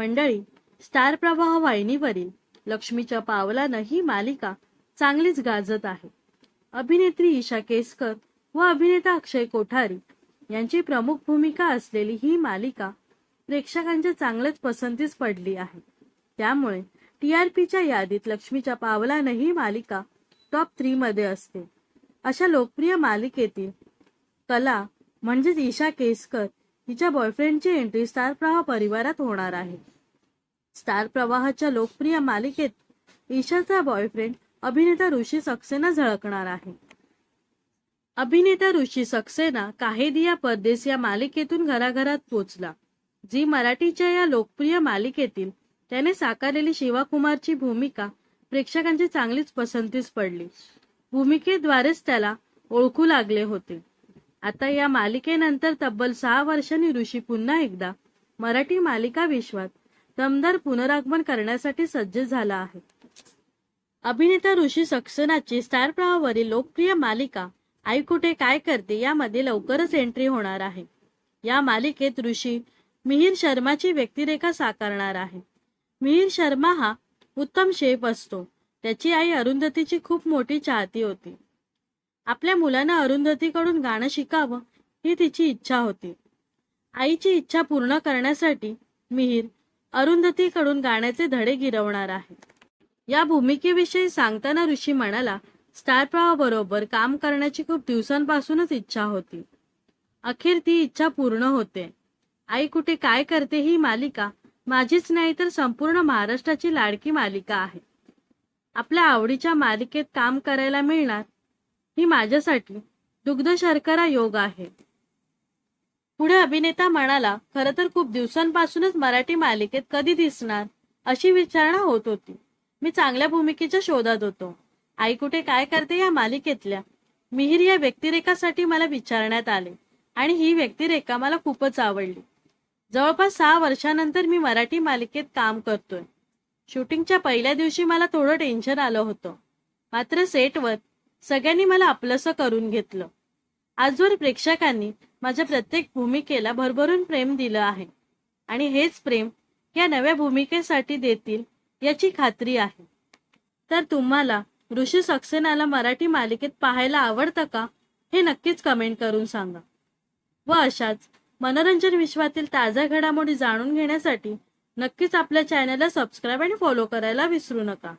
मंडळी स्टार प्रवाह वाहिनीवरील लक्ष्मीच्या पावलानं ही मालिका चांगलीच गाजत आहे. अभिनेत्री ईशा केसकर व अभिनेता अक्षय कोठारी यांची प्रमुख भूमिका असलेली ही मालिका प्रेक्षकांच्या चांगल्याच पसंतीस पडली आहे. त्यामुळे टीआरपीच्या यादीत लक्ष्मीच्या पावलानं ही मालिका टॉप थ्री मध्ये असते. अशा लोकप्रिय मालिकेतील कला म्हणजेच ईशा केसकर हिच्या बॉयफ्रेंडची एंट्री स्टार प्रवाह परिवारात होणार आहे. स्टार प्रवाहाच्या लोकप्रिय मालिकेत ईशाचा बॉयफ्रेंड अभिनेता ऋषी सक्सेना झळकणार आहे. अभिनेता ऋषी सक्सेना काहेदिया परदेस या मालिकेतून घराघरात पोचला जी मराठीच्या या लोकप्रिय मालिकेतील त्याने साकारलेली शिवाकुमारची भूमिका प्रेक्षकांची चांगलीच पसंतीस पडली. भूमिकेद्वारेच त्याला ओळखू लागले होते. आता या मालिकेनंतर तब्बल सहा वर्षांनी ऋषी पुन्हा एकदा मराठी मालिका विश्वात दमदार पुनरागमन करण्यासाठी सज्ज झाला आहे. अभिनेता ऋषी सक्सेनाची स्टार प्रवाहावरील लोकप्रिय मालिका आई कुठे काय करते यामध्ये लवकरच एंट्री होणार आहे. या मालिकेत ऋषी मिहिर शर्माची व्यक्तिरेखा साकारणार आहे. मिहिर शर्मा हा उत्तम शेफ असतो. त्याची आई अरुंधतीची खूप मोठी चाहती होती. आपल्या मुलांना अरुंधतीकडून गाणं शिकावं ही तिची इच्छा होती. आईची इच्छा पूर्ण करण्यासाठी मिहीर अरुंधतीकडून गाण्याचे धडे गिरवणार आहे. या भूमिकेविषयी सांगताना ऋषी म्हणाला स्टार प्रवाबरोबर काम करण्याची खूप दिवसांपासूनच इच्छा होती. अखेर ती इच्छा पूर्ण होते. आई कुठे काय करते ही मालिका माझीच नाही तर संपूर्ण महाराष्ट्राची लाडकी मालिका आहे. आपल्या आवडीच्या मालिकेत काम करायला मिळणार ही माझ्यासाठी दुग्ध शर्करा योग आहे. पुढे अभिनेता म्हणाला खरं तर खूप दिवसांपासूनच मराठी मालिकेत कधी दिसणार? अशी विचारणा होत होती. मी चांगल्या भूमिकेच्या शोधात होतो. आई कुठे काय करते या मालिकेतल्या? मिहिर या व्यक्तिरेखासाठी मला विचारण्यात आले आणि ही व्यक्तिरेखा मला खूपच आवडली. जवळपास सहा वर्षानंतर मी मराठी मालिकेत काम करतोय. शूटिंगच्या पहिल्या दिवशी मला थोडं टेन्शन आलं होतं. मात्र सेटवर सगळ्यांनी मला आपलंसं करून घेतलं. आजवर प्रेक्षकांनी माझ्या प्रत्येक भूमिकेला भरभरून प्रेम दिलं आहे. आणि हेच प्रेम या नव्या भूमिकेसाठी देतील याची खात्री आहे. तर तुम्हाला ऋषी सक्सेनाला मराठी मालिकेत पाहायला आवडतं का? हे नक्कीच कमेंट करून सांगा. व अशाच मनोरंजन विश्वातील ताज्या घडामोडी जाणून घेण्यासाठी नक्कीच आपल्या चॅनलला सबस्क्राईब आणि फॉलो करायला विसरू नका.